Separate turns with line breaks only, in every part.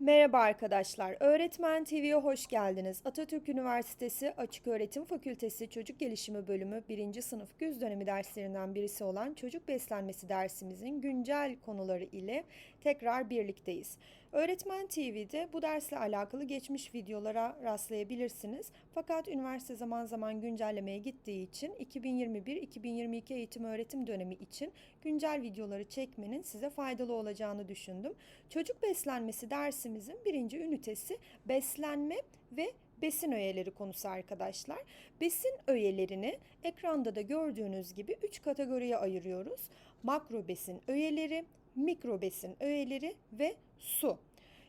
Merhaba arkadaşlar. Öğretmen TV'ye hoş geldiniz. Atatürk Üniversitesi Açık Öğretim Fakültesi Çocuk Gelişimi Bölümü 1. sınıf güz dönemi derslerinden birisi olan çocuk beslenmesi dersimizin güncel konuları ile tekrar birlikteyiz. Öğretmen TV'de bu dersle alakalı geçmiş videolara rastlayabilirsiniz. Fakat üniversite zaman zaman güncellemeye gittiği için 2021-2022 eğitim öğretim dönemi için güncel videoları çekmenin size faydalı olacağını düşündüm. Çocuk beslenmesi dersimizin birinci ünitesi beslenme ve besin öğeleri konusu arkadaşlar. Besin öğelerini ekranda da gördüğünüz gibi 3 kategoriye ayırıyoruz. Makro besin öğeleri, mikro besin öğeleri ve su.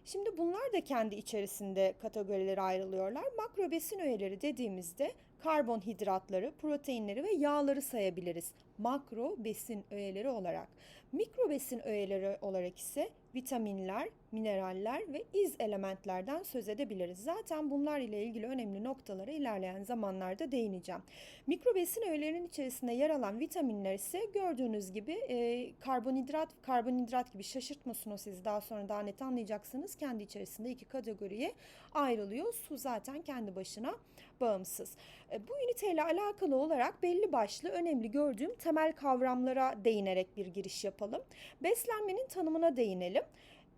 Şimdi bunlar da kendi içerisinde kategorilere ayrılıyorlar. Makro besin öğeleri dediğimizde karbonhidratları, proteinleri ve yağları sayabiliriz. Makro besin öğeleri olarak. Mikro besin öğeleri olarak ise vitaminler, mineraller ve iz elementlerden söz edebiliriz. Zaten bunlar ile ilgili önemli noktalara ilerleyen zamanlarda değineceğim. Mikro besin öğelerinin içerisinde yer alan vitaminler ise gördüğünüz gibi e, karbonhidrat, karbonhidrat gibi şaşırtmasın o sizi daha sonra daha net anlayacaksınız. Kendi içerisinde iki kategoriye ayrılıyor. Su zaten kendi başına bağımsız. E, bu üniteyle alakalı olarak belli başlı önemli gördüğüm temel kavramlara değinerek bir giriş yapalım. Beslenmenin tanımına değinelim.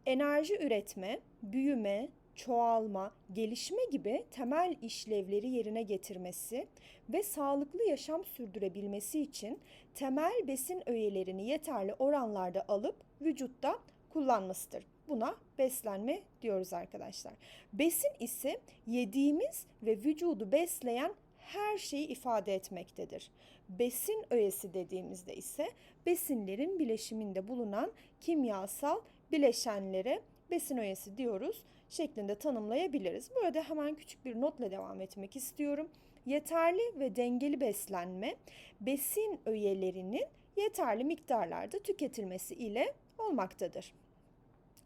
Enerji üretme, büyüme, çoğalma, gelişme gibi temel işlevleri yerine getirmesi ve sağlıklı yaşam sürdürebilmesi için temel besin öğelerini yeterli oranlarda alıp vücutta kullanmasıdır. Buna beslenme diyoruz arkadaşlar. Besin ise yediğimiz ve vücudu besleyen her şeyi ifade etmektedir. Besin öğesi dediğimizde ise besinlerin bileşiminde bulunan kimyasal bileşenlere besin öğesi diyoruz şeklinde tanımlayabiliriz. Burada hemen küçük bir notla devam etmek istiyorum. Yeterli ve dengeli beslenme besin öğelerinin yeterli miktarlarda tüketilmesi ile olmaktadır.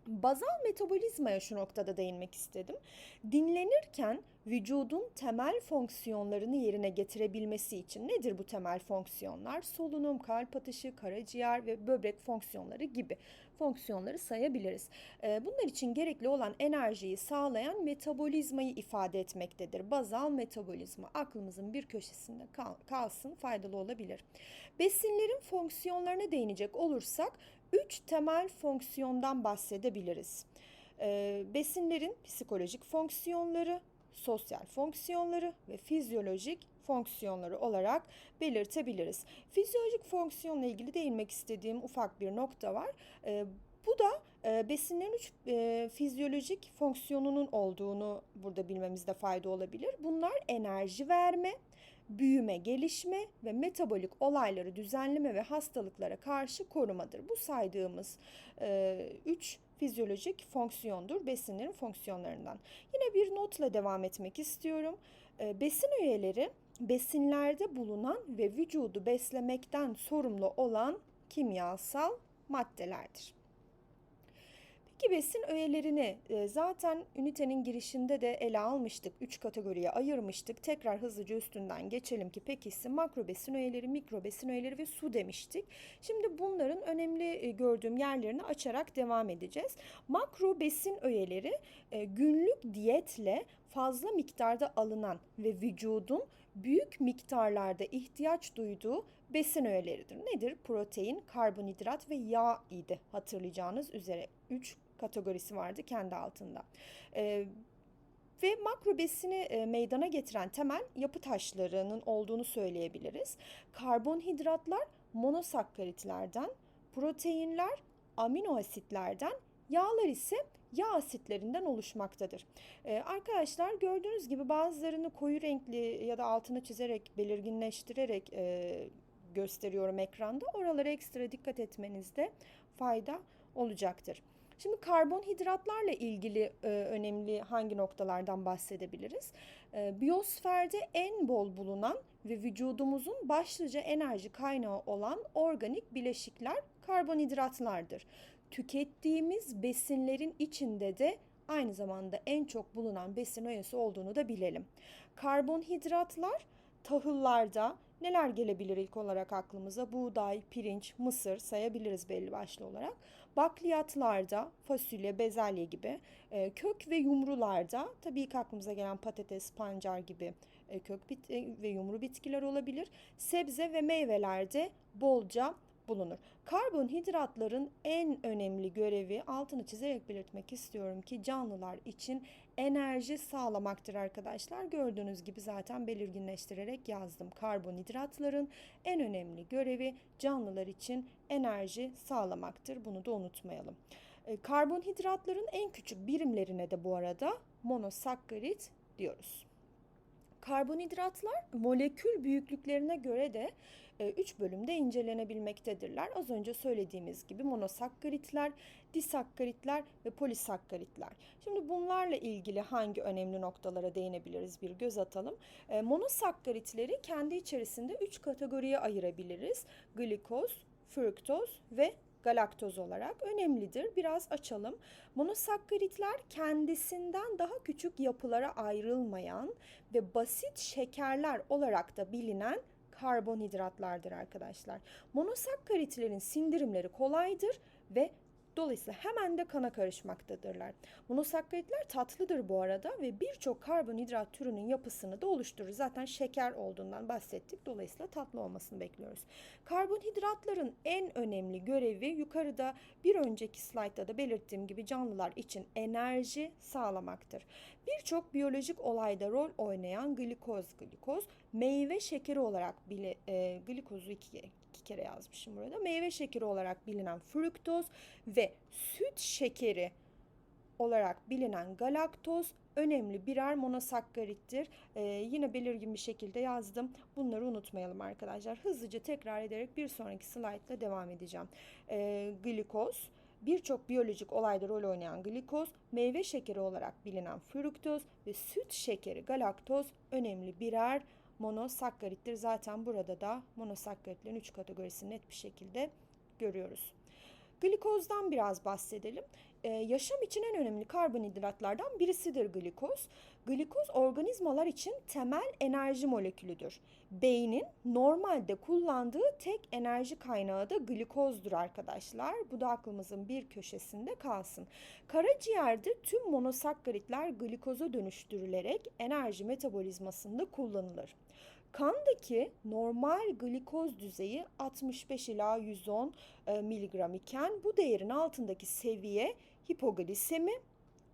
Bazal metabolizmaya şu noktada değinmek istedim. Dinlenirken vücudun temel fonksiyonlarını yerine getirebilmesi için nedir bu temel fonksiyonlar? Solunum, kalp atışı, karaciğer ve böbrek fonksiyonları gibi fonksiyonları sayabiliriz. Ee, bunlar için gerekli olan enerjiyi sağlayan metabolizmayı ifade etmektedir. Bazal metabolizma aklımızın bir köşesinde kal kalsın faydalı olabilir. Besinlerin fonksiyonlarına değinecek olursak üç temel fonksiyondan bahsedebiliriz. Ee, besinlerin psikolojik fonksiyonları, sosyal fonksiyonları ve fizyolojik fonksiyonları olarak belirtebiliriz. Fizyolojik fonksiyonla ilgili değinmek istediğim ufak bir nokta var. Ee, bu da e, besinlerin üç e, fizyolojik fonksiyonunun olduğunu burada bilmemizde fayda olabilir. Bunlar enerji verme, büyüme, gelişme ve metabolik olayları düzenleme ve hastalıklara karşı korumadır. Bu saydığımız e, üç fizyolojik fonksiyondur besinlerin fonksiyonlarından. Yine bir notla devam etmek istiyorum. E, besin öğeleri besinlerde bulunan ve vücudu beslemekten sorumlu olan kimyasal maddelerdir. Peki besin öğelerini e, zaten ünitenin girişinde de ele almıştık. Üç kategoriye ayırmıştık. Tekrar hızlıca üstünden geçelim ki pekisi makro besin öğeleri, mikro besin öğeleri ve su demiştik. Şimdi bunların önemli e, gördüğüm yerlerini açarak devam edeceğiz. Makro besin öğeleri e, günlük diyetle fazla miktarda alınan ve vücudun büyük miktarlarda ihtiyaç duyduğu besin öğeleridir. Nedir? Protein, karbonhidrat ve yağ idi hatırlayacağınız üzere. 3 kategorisi vardı kendi altında. Ee, ve makro besini e, meydana getiren temel yapı taşlarının olduğunu söyleyebiliriz. Karbonhidratlar monosakkaritlerden, proteinler amino asitlerden, yağlar ise yağ asitlerinden oluşmaktadır. Ee, arkadaşlar gördüğünüz gibi bazılarını koyu renkli ya da altını çizerek belirginleştirerek e, gösteriyorum ekranda. Oralara ekstra dikkat etmenizde fayda olacaktır. Şimdi karbonhidratlarla ilgili e, önemli hangi noktalardan bahsedebiliriz? E, biyosferde en bol bulunan ve vücudumuzun başlıca enerji kaynağı olan organik bileşikler karbonhidratlardır. Tükettiğimiz besinlerin içinde de aynı zamanda en çok bulunan besin öğesi olduğunu da bilelim. Karbonhidratlar tahıllarda neler gelebilir ilk olarak aklımıza? Buğday, pirinç, mısır sayabiliriz belli başlı olarak. Bakliyatlarda fasulye, bezelye gibi e, kök ve yumrularda tabii ilk aklımıza gelen patates, pancar gibi e, kök bit e, ve yumru bitkiler olabilir. Sebze ve meyvelerde bolca bulunur. Karbonhidratların en önemli görevi altını çizerek belirtmek istiyorum ki canlılar için enerji sağlamaktır arkadaşlar. Gördüğünüz gibi zaten belirginleştirerek yazdım. Karbonhidratların en önemli görevi canlılar için enerji sağlamaktır. Bunu da unutmayalım. E, Karbonhidratların en küçük birimlerine de bu arada monosakkarit diyoruz. Karbonhidratlar molekül büyüklüklerine göre de 3 bölümde incelenebilmektedirler. Az önce söylediğimiz gibi monosakkaritler, disakkaritler ve polisakkaritler. Şimdi bunlarla ilgili hangi önemli noktalara değinebiliriz bir göz atalım. E, monosakkaritleri kendi içerisinde 3 kategoriye ayırabiliriz. Glikoz, fruktoz ve galaktoz olarak önemlidir. Biraz açalım. Monosakkaritler kendisinden daha küçük yapılara ayrılmayan ve basit şekerler olarak da bilinen karbonhidratlardır arkadaşlar. Monosakkaritlerin sindirimleri kolaydır ve Dolayısıyla hemen de kana karışmaktadırlar. Monosakkaritler tatlıdır bu arada ve birçok karbonhidrat türünün yapısını da oluşturur. Zaten şeker olduğundan bahsettik. Dolayısıyla tatlı olmasını bekliyoruz. Karbonhidratların en önemli görevi yukarıda bir önceki slaytta da belirttiğim gibi canlılar için enerji sağlamaktır. Birçok biyolojik olayda rol oynayan glikoz, glikoz meyve şekeri olarak bile e, glikozu iki iki kere yazmışım burada. Meyve şekeri olarak bilinen fruktoz ve süt şekeri olarak bilinen galaktoz önemli birer monosakkarittir. Ee, yine belirgin bir şekilde yazdım. Bunları unutmayalım arkadaşlar. Hızlıca tekrar ederek bir sonraki slaytla devam edeceğim. Ee, glikoz, birçok biyolojik olayda rol oynayan glikoz, meyve şekeri olarak bilinen fruktoz ve süt şekeri galaktoz önemli birer monosakkarittir. Zaten burada da monosakkaritlerin 3 kategorisini net bir şekilde görüyoruz. Glikozdan biraz bahsedelim. Ee, yaşam için en önemli karbonhidratlardan birisidir glikoz. Glikoz organizmalar için temel enerji molekülüdür. Beynin normalde kullandığı tek enerji kaynağı da glikozdur arkadaşlar. Bu da aklımızın bir köşesinde kalsın. Karaciğerde tüm monosakkaritler glikoza dönüştürülerek enerji metabolizmasında kullanılır. Kandaki normal glikoz düzeyi 65 ila 110 e, miligram iken bu değerin altındaki seviye hipoglisemi,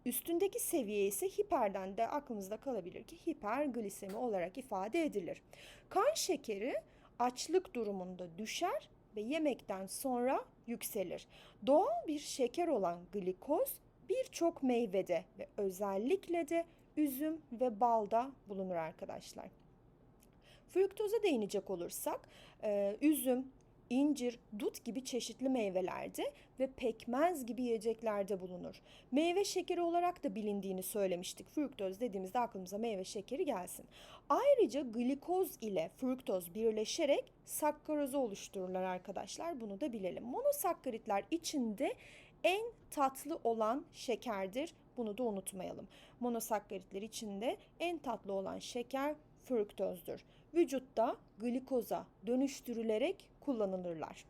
üstündeki seviye ise hiperden de aklımızda kalabilir ki hiperglisemi olarak ifade edilir. Kan şekeri açlık durumunda düşer ve yemekten sonra yükselir. Doğal bir şeker olan glikoz birçok meyvede ve özellikle de üzüm ve balda bulunur arkadaşlar. Fruktoza değinecek olursak e, üzüm, incir, dut gibi çeşitli meyvelerde ve pekmez gibi yiyeceklerde bulunur. Meyve şekeri olarak da bilindiğini söylemiştik. Fruktoz dediğimizde aklımıza meyve şekeri gelsin. Ayrıca glikoz ile fruktoz birleşerek sakkarozu oluştururlar arkadaşlar. Bunu da bilelim. Monosakkaritler içinde en tatlı olan şekerdir. Bunu da unutmayalım. Monosakkaritler içinde en tatlı olan şeker fruktozdur vücutta glikoza dönüştürülerek kullanılırlar.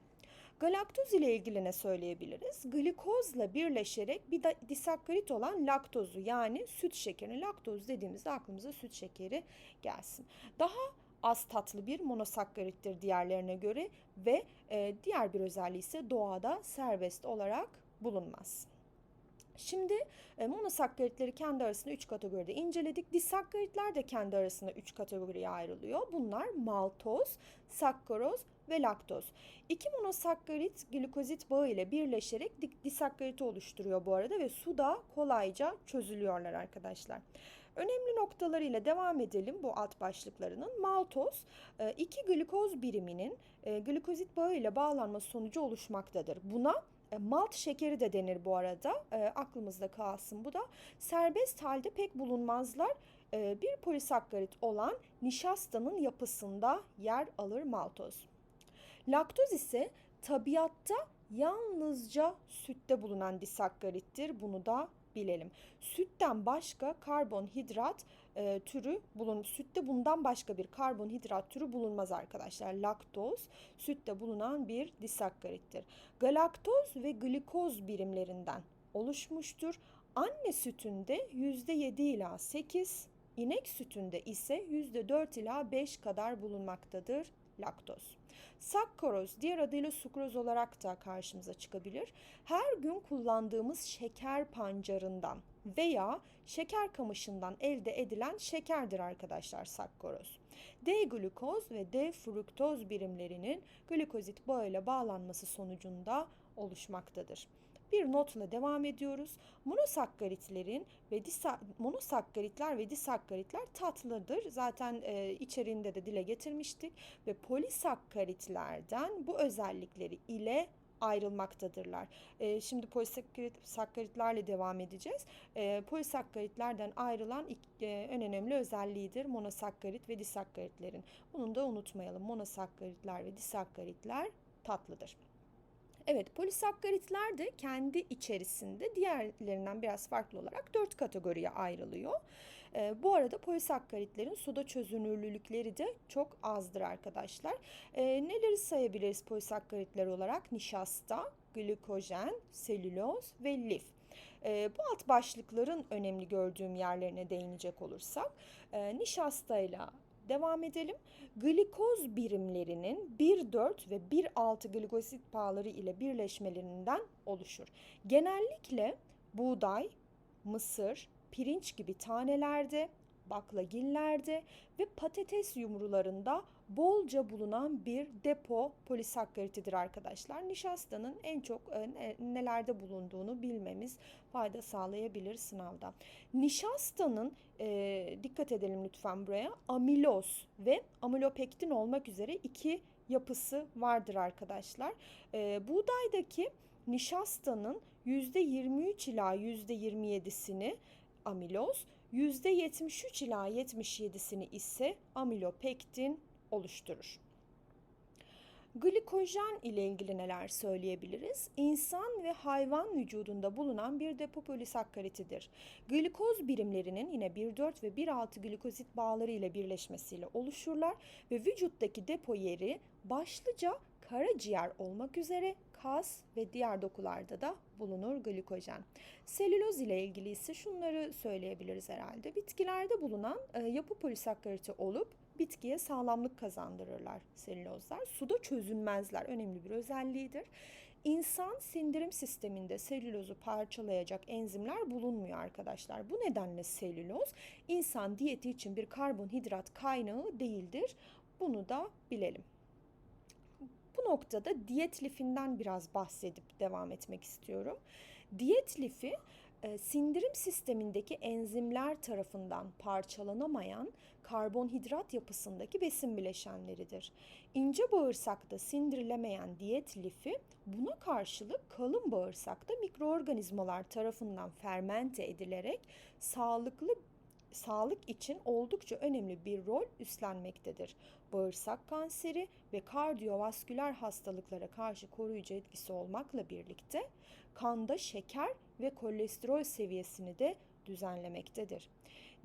Galaktoz ile ilgili ne söyleyebiliriz? Glikozla birleşerek bir disakkarit olan laktozu yani süt şekerini laktoz dediğimizde aklımıza süt şekeri gelsin. Daha az tatlı bir monosakkarittir diğerlerine göre ve e, diğer bir özelliği ise doğada serbest olarak bulunmaz. Şimdi e, monosakkaritleri kendi arasında 3 kategoride inceledik. Disakkaritler de kendi arasında 3 kategoriye ayrılıyor. Bunlar maltoz, sakkaroz ve laktoz. İki monosakkarit glikozit bağı ile birleşerek disakkariti oluşturuyor bu arada ve suda kolayca çözülüyorlar arkadaşlar. Önemli noktalarıyla devam edelim bu alt başlıklarının. Maltoz e, iki glikoz biriminin e, glikozit bağı ile bağlanması sonucu oluşmaktadır. Buna malt şekeri de denir bu arada. E, aklımızda kalsın bu da. Serbest halde pek bulunmazlar. E, bir polisakkarit olan nişastanın yapısında yer alır maltoz. Laktoz ise tabiatta yalnızca sütte bulunan disakkarittir. Bunu da bilelim. Sütten başka karbonhidrat e, türü bulun sütte bundan başka bir karbonhidrat türü bulunmaz arkadaşlar. Laktoz sütte bulunan bir disakkarittir. Galaktoz ve glikoz birimlerinden oluşmuştur. Anne sütünde %7 ila 8, inek sütünde ise %4 ila 5 kadar bulunmaktadır laktoz. Sakkoroz diğer adıyla sukroz olarak da karşımıza çıkabilir. Her gün kullandığımız şeker pancarından veya şeker kamışından elde edilen şekerdir arkadaşlar sakkoroz. D-glukoz ve D-fruktoz birimlerinin glikozit bağı ile bağlanması sonucunda oluşmaktadır. Bir notla devam ediyoruz. Monosakkaritlerin ve disa, monosakkaritler ve disakkaritler tatlıdır. Zaten e, içeriğinde de dile getirmiştik ve polisakkaritlerden bu özellikleri ile ayrılmaktadırlar. E, şimdi polisakkaritlerle devam edeceğiz. E, polisakkaritlerden ayrılan iki, e, en önemli özelliğidir monosakkarit ve disakkaritlerin. Bunu da unutmayalım. Monosakkaritler ve disakkaritler tatlıdır. Evet, polisakkaritler de kendi içerisinde diğerlerinden biraz farklı olarak dört kategoriye ayrılıyor. E, bu arada polisakkaritlerin suda çözünürlülükleri de çok azdır arkadaşlar. E, neleri sayabiliriz polisakkaritler olarak? Nişasta, glikojen, selüloz ve lif. E, bu alt başlıkların önemli gördüğüm yerlerine değinecek olursak, e, nişastayla devam edelim. Glikoz birimlerinin 1,4 ve 1,6 glikozit bağları ile birleşmelerinden oluşur. Genellikle buğday, mısır, pirinç gibi tanelerde, baklagillerde ve patates yumrularında bolca bulunan bir depo polisakkaritidir arkadaşlar. Nişastanın en çok e, nelerde bulunduğunu bilmemiz fayda sağlayabilir sınavda. Nişastanın e, dikkat edelim lütfen buraya amiloz ve amilopektin olmak üzere iki yapısı vardır arkadaşlar. E, buğdaydaki nişastanın %23 ila %27'sini amiloz, %73 ila 77'sini ise amilopektin oluşturur. Glikojen ile ilgili neler söyleyebiliriz? İnsan ve hayvan vücudunda bulunan bir depo polisakkaritidir. Glikoz birimlerinin yine 1,4 ve 1,6 glikozit bağları ile birleşmesiyle oluşurlar ve vücuttaki depo yeri başlıca karaciğer olmak üzere kas ve diğer dokularda da bulunur glikojen. Selüloz ile ilgili ise şunları söyleyebiliriz herhalde. Bitkilerde bulunan e, yapı polisakkariti olup bitkiye sağlamlık kazandırırlar selülozlar. Suda çözünmezler. Önemli bir özelliğidir. İnsan sindirim sisteminde selülozu parçalayacak enzimler bulunmuyor arkadaşlar. Bu nedenle selüloz insan diyeti için bir karbonhidrat kaynağı değildir. Bunu da bilelim. Bu noktada diyet lifinden biraz bahsedip devam etmek istiyorum. Diyet lifi sindirim sistemindeki enzimler tarafından parçalanamayan karbonhidrat yapısındaki besin bileşenleridir. İnce bağırsakta sindirilemeyen diyet lifi buna karşılık kalın bağırsakta mikroorganizmalar tarafından fermente edilerek sağlıklı sağlık için oldukça önemli bir rol üstlenmektedir. Bağırsak kanseri ve kardiyovasküler hastalıklara karşı koruyucu etkisi olmakla birlikte kanda şeker ve kolesterol seviyesini de düzenlemektedir.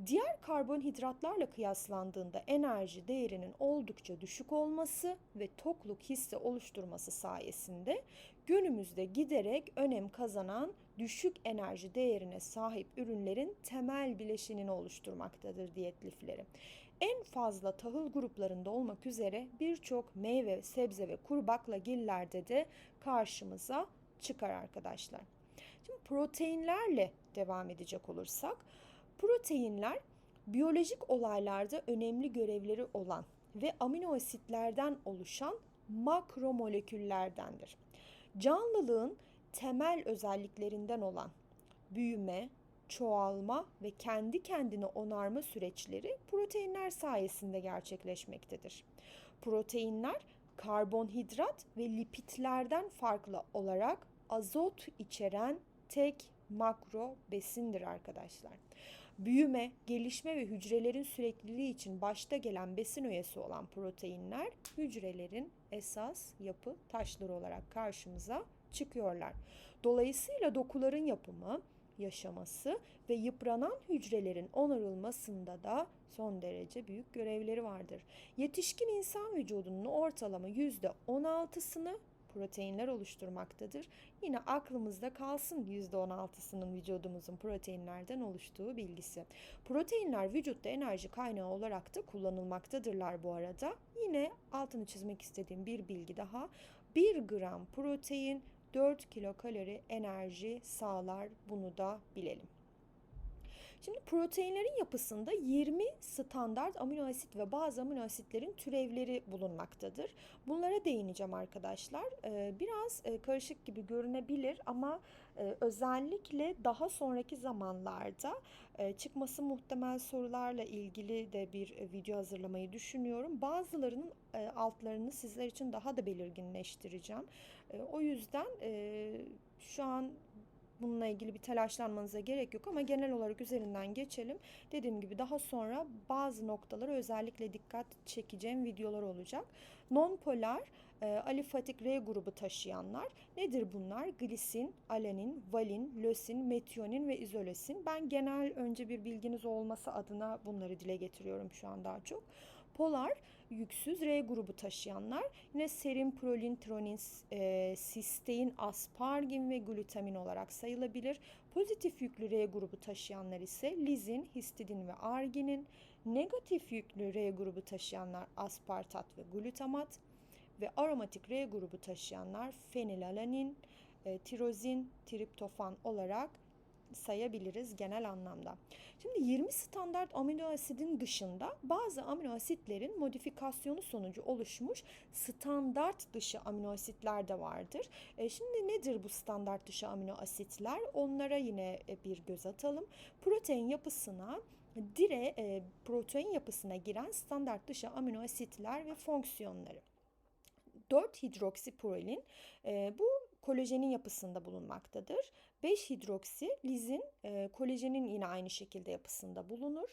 Diğer karbonhidratlarla kıyaslandığında enerji değerinin oldukça düşük olması ve tokluk hissi oluşturması sayesinde günümüzde giderek önem kazanan düşük enerji değerine sahip ürünlerin temel bileşenini oluşturmaktadır diyet lifleri. En fazla tahıl gruplarında olmak üzere birçok meyve, sebze ve kuru baklagillerde de karşımıza çıkar arkadaşlar. Şimdi proteinlerle devam edecek olursak, proteinler biyolojik olaylarda önemli görevleri olan ve amino asitlerden oluşan makromoleküllerdendir. Canlılığın temel özelliklerinden olan büyüme, çoğalma ve kendi kendine onarma süreçleri proteinler sayesinde gerçekleşmektedir. Proteinler karbonhidrat ve lipitlerden farklı olarak azot içeren tek makro besindir arkadaşlar. Büyüme, gelişme ve hücrelerin sürekliliği için başta gelen besin öğesi olan proteinler hücrelerin esas yapı taşları olarak karşımıza çıkıyorlar. Dolayısıyla dokuların yapımı, yaşaması ve yıpranan hücrelerin onarılmasında da son derece büyük görevleri vardır. Yetişkin insan vücudunun ortalama %16'sını proteinler oluşturmaktadır. Yine aklımızda kalsın %16'sının vücudumuzun proteinlerden oluştuğu bilgisi. Proteinler vücutta enerji kaynağı olarak da kullanılmaktadırlar bu arada. Yine altını çizmek istediğim bir bilgi daha. 1 gram protein 4 kilokalori enerji sağlar. Bunu da bilelim. Şimdi proteinlerin yapısında 20 standart amino asit ve bazı amino asitlerin türevleri bulunmaktadır. Bunlara değineceğim arkadaşlar. Ee, biraz e, karışık gibi görünebilir ama e, özellikle daha sonraki zamanlarda e, çıkması muhtemel sorularla ilgili de bir video hazırlamayı düşünüyorum. Bazılarının altlarını sizler için daha da belirginleştireceğim. O yüzden şu an Bununla ilgili bir telaşlanmanıza gerek yok ama genel olarak üzerinden geçelim. Dediğim gibi daha sonra bazı noktalara özellikle dikkat çekeceğim videolar olacak. Nonpolar e, alifatik R grubu taşıyanlar nedir bunlar? Glisin, alanin, valin, lösin, metionin ve izolesin. Ben genel önce bir bilginiz olması adına bunları dile getiriyorum şu an daha çok. Polar yüksüz R grubu taşıyanlar yine serin, prolin, tronin, e, sistein, aspargin ve glutamin olarak sayılabilir. Pozitif yüklü R grubu taşıyanlar ise lizin, histidin ve arginin. Negatif yüklü R grubu taşıyanlar aspartat ve glutamat ve aromatik R grubu taşıyanlar fenilalanin, e, tirozin, triptofan olarak sayabiliriz genel anlamda. Şimdi 20 standart amino asidin dışında bazı amino asitlerin modifikasyonu sonucu oluşmuş standart dışı amino asitler de vardır. E şimdi nedir bu standart dışı amino asitler? Onlara yine e, bir göz atalım. Protein yapısına dire e, protein yapısına giren standart dışı amino asitler ve fonksiyonları. 4 hidroksiprolin e, bu kolajenin yapısında bulunmaktadır. 5 hidroksi lizin e, kolajenin yine aynı şekilde yapısında bulunur.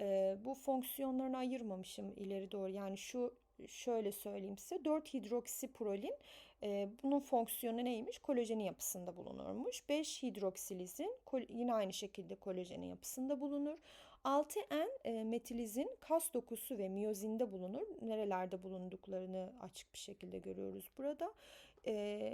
E, bu fonksiyonlarını ayırmamışım ileri doğru. Yani şu şöyle söyleyeyim size 4 hidroksiprolin e, bunun fonksiyonu neymiş? Kolajenin yapısında bulunurmuş. 5 hidroksilizin yine aynı şekilde kolajenin yapısında bulunur. 6N e, metilizin kas dokusu ve miyozinde bulunur. Nerelerde bulunduklarını açık bir şekilde görüyoruz burada. E,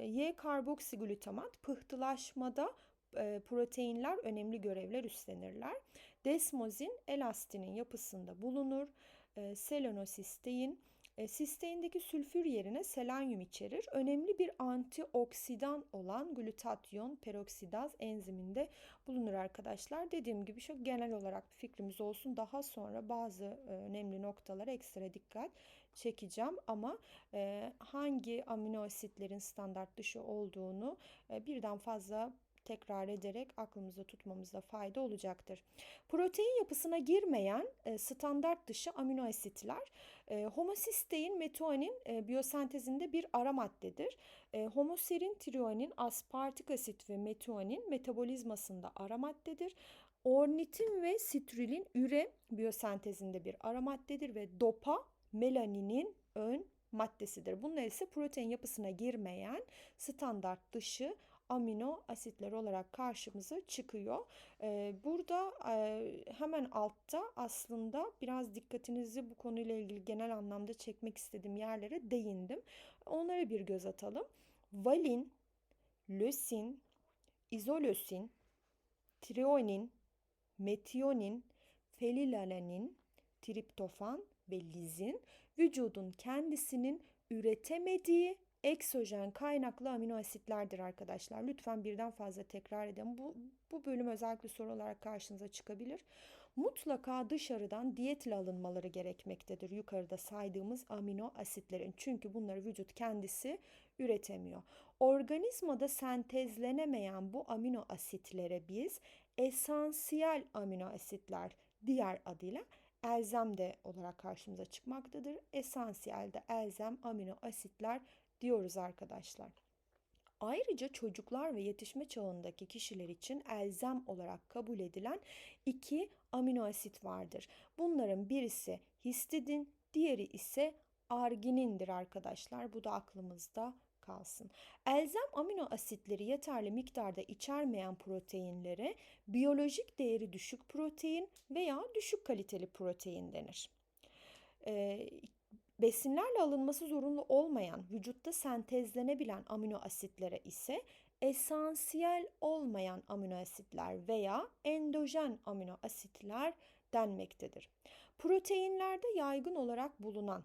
y karboksiglutamat pıhtılaşmada e, proteinler önemli görevler üstlenirler. Desmozin elastinin yapısında bulunur. E, selenosistein e, sisteindeki sülfür yerine selanyum içerir. Önemli bir antioksidan olan glutatyon peroksidaz enziminde bulunur arkadaşlar. Dediğim gibi şu genel olarak bir fikrimiz olsun. Daha sonra bazı e, önemli noktalara ekstra dikkat çekeceğim ama e, hangi amino asitlerin standart dışı olduğunu e, birden fazla tekrar ederek aklımızda tutmamızda fayda olacaktır. Protein yapısına girmeyen e, standart dışı amino asitler e, homosistein metoanin e, biyosentezinde bir ara maddedir. E, homoserin trionin aspartik asit ve metoanin metabolizmasında ara maddedir. Ornitin ve sitrilin üre biyosentezinde bir ara maddedir ve dopa melaninin ön maddesidir. Bunlar ise protein yapısına girmeyen standart dışı amino asitler olarak karşımıza çıkıyor. Ee, burada e, hemen altta aslında biraz dikkatinizi bu konuyla ilgili genel anlamda çekmek istediğim yerlere değindim. Onlara bir göz atalım. Valin, lösin, izolösin, trionin, metionin, fenilalanin, triptofan ve lizin vücudun kendisinin üretemediği eksojen kaynaklı amino asitlerdir arkadaşlar. Lütfen birden fazla tekrar edin. Bu, bu bölüm özellikle soru olarak karşınıza çıkabilir. Mutlaka dışarıdan diyetle alınmaları gerekmektedir. Yukarıda saydığımız amino asitlerin. Çünkü bunları vücut kendisi üretemiyor. Organizmada sentezlenemeyen bu amino asitlere biz esansiyel amino asitler diğer adıyla elzem de olarak karşımıza çıkmaktadır. Esansiyel de elzem amino asitler diyoruz arkadaşlar. Ayrıca çocuklar ve yetişme çağındaki kişiler için elzem olarak kabul edilen iki amino asit vardır. Bunların birisi histidin, diğeri ise arginindir arkadaşlar. Bu da aklımızda kalsın. Elzem amino asitleri yeterli miktarda içermeyen proteinlere biyolojik değeri düşük protein veya düşük kaliteli protein denir. Ee, besinlerle alınması zorunlu olmayan, vücutta sentezlenebilen amino asitlere ise esansiyel olmayan amino asitler veya endojen amino asitler denmektedir. Proteinlerde yaygın olarak bulunan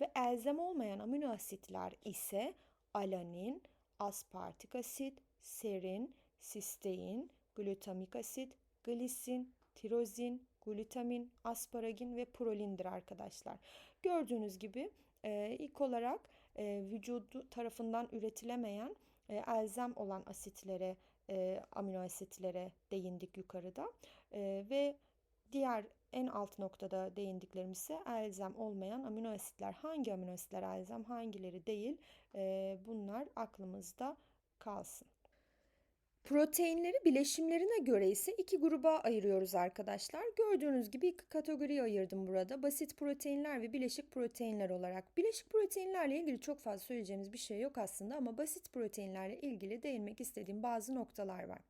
ve elzem olmayan amino asitler ise alanin, aspartik asit, serin, sistein, glutamik asit, glisin, tirozin, glutamin, asparagin ve prolindir arkadaşlar. Gördüğünüz gibi e, ilk olarak e, vücudu tarafından üretilemeyen e, elzem olan asitlere, e, amino asitlere değindik yukarıda e, ve diğer en alt noktada değindiklerimiz ise elzem olmayan amino asitler. Hangi amino asitler elzem, hangileri değil e, bunlar aklımızda kalsın. Proteinleri bileşimlerine göre ise iki gruba ayırıyoruz arkadaşlar. Gördüğünüz gibi iki kategoriye ayırdım burada. Basit proteinler ve bileşik proteinler olarak. Bileşik proteinlerle ilgili çok fazla söyleyeceğimiz bir şey yok aslında ama basit proteinlerle ilgili değinmek istediğim bazı noktalar var.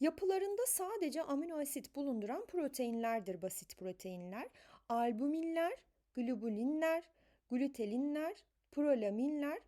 Yapılarında sadece amino asit bulunduran proteinlerdir basit proteinler. Albuminler, globulinler, glutelinler, prolaminler,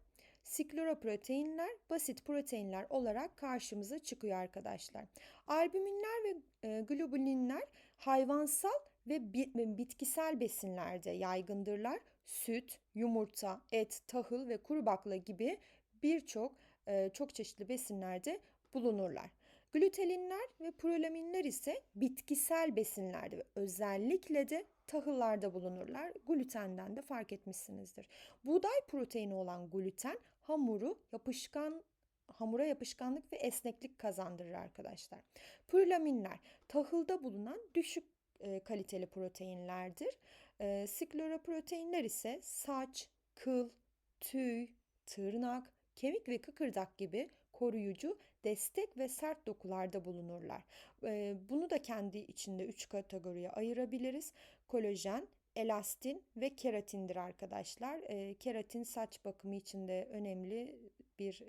Sikloroproteinler basit proteinler olarak karşımıza çıkıyor arkadaşlar. Albuminler ve e, globulinler hayvansal ve bitkisel besinlerde yaygındırlar. Süt, yumurta, et, tahıl ve kuru bakla gibi birçok e, çok çeşitli besinlerde bulunurlar. Glutelinler ve prolaminler ise bitkisel besinlerde ve özellikle de tahıllarda bulunurlar. Glutenden de fark etmişsinizdir. Buğday proteini olan gluten hamuru yapışkan hamura yapışkanlık ve esneklik kazandırır arkadaşlar. Prolaminler tahılda bulunan düşük e, kaliteli proteinlerdir. E, Sikloroproteinler ise saç, kıl, tüy, tırnak, kemik ve kıkırdak gibi koruyucu, destek ve sert dokularda bulunurlar. Bunu da kendi içinde üç kategoriye ayırabiliriz. Kolajen, elastin ve keratindir arkadaşlar. Keratin saç bakımı için de önemli bir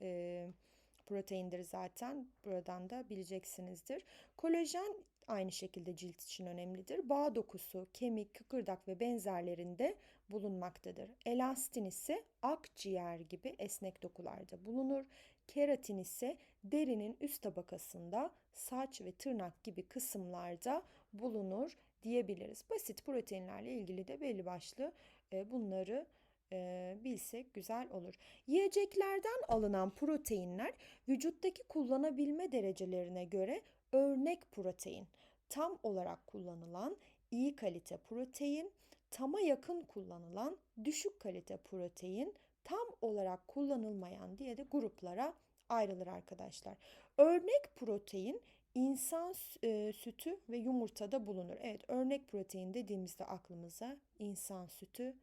proteindir zaten. Buradan da bileceksinizdir. Kolajen aynı şekilde cilt için önemlidir. Bağ dokusu, kemik, kıkırdak ve benzerlerinde bulunmaktadır. Elastin ise akciğer gibi esnek dokularda bulunur. Keratin ise derinin üst tabakasında saç ve tırnak gibi kısımlarda bulunur diyebiliriz. Basit proteinlerle ilgili de belli başlı e, bunları e, bilsek güzel olur. Yiyeceklerden alınan proteinler vücuttaki kullanabilme derecelerine göre örnek protein, tam olarak kullanılan iyi kalite protein, tama yakın kullanılan düşük kalite protein, tam olarak kullanılmayan diye de gruplara ayrılır arkadaşlar. Örnek protein insan e, sütü ve yumurtada bulunur. Evet örnek protein dediğimizde aklımıza insan sütü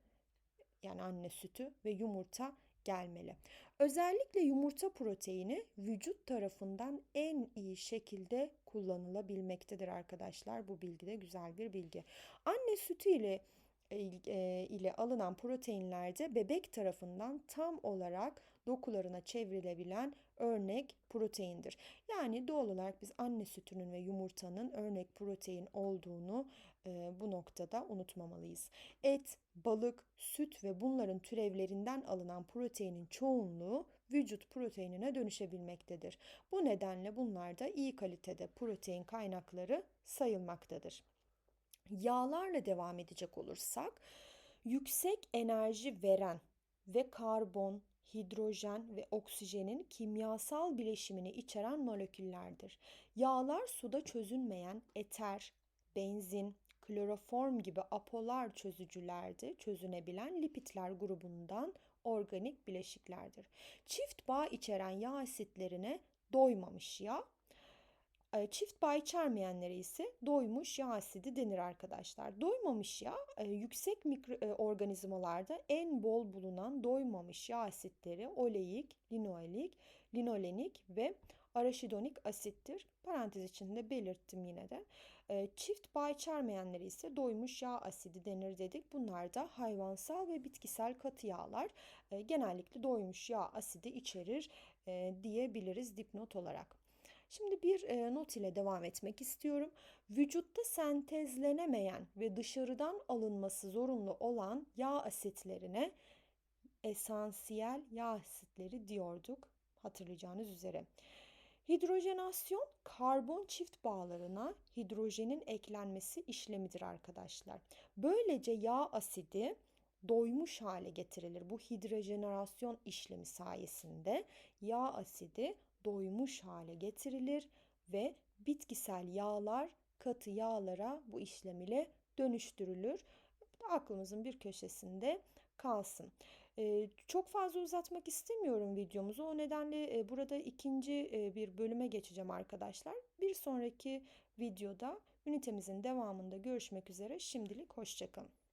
yani anne sütü ve yumurta gelmeli. Özellikle yumurta proteini vücut tarafından en iyi şekilde kullanılabilmektedir arkadaşlar. Bu bilgi de güzel bir bilgi. Anne sütü ile e, ile alınan proteinlerde bebek tarafından tam olarak dokularına çevrilebilen örnek proteindir. Yani doğal olarak biz anne sütünün ve yumurtanın örnek protein olduğunu e, bu noktada unutmamalıyız. Et, balık, süt ve bunların türevlerinden alınan proteinin çoğunluğu vücut proteinine dönüşebilmektedir. Bu nedenle bunlar da iyi kalitede protein kaynakları sayılmaktadır. Yağlarla devam edecek olursak yüksek enerji veren ve karbon, hidrojen ve oksijenin kimyasal bileşimini içeren moleküllerdir. Yağlar suda çözünmeyen eter, benzin, kloroform gibi apolar çözücülerdir. Çözünebilen lipitler grubundan organik bileşiklerdir. Çift bağ içeren yağ asitlerine doymamış yağ çift bağ içermeyenlere ise doymuş yağ asidi denir arkadaşlar. Doymamış yağ e, yüksek mikroorganizmalarda en bol bulunan doymamış yağ asitleri oleik, linoleik, linolenik ve araşidonik asittir. Parantez içinde belirttim yine de. E, çift bağ içermeyenleri ise doymuş yağ asidi denir dedik. Bunlar da hayvansal ve bitkisel katı yağlar. E, genellikle doymuş yağ asidi içerir e, diyebiliriz dipnot olarak. Şimdi bir not ile devam etmek istiyorum. Vücutta sentezlenemeyen ve dışarıdan alınması zorunlu olan yağ asitlerine esansiyel yağ asitleri diyorduk hatırlayacağınız üzere. Hidrojenasyon karbon çift bağlarına hidrojenin eklenmesi işlemidir arkadaşlar. Böylece yağ asidi doymuş hale getirilir. Bu hidrojenasyon işlemi sayesinde yağ asidi doymuş hale getirilir ve bitkisel yağlar katı yağlara bu işlem ile dönüştürülür. Aklımızın bir köşesinde kalsın. Ee, çok fazla uzatmak istemiyorum videomuzu. O nedenle e, burada ikinci e, bir bölüme geçeceğim arkadaşlar. Bir sonraki videoda ünitemizin devamında görüşmek üzere. Şimdilik hoşçakalın.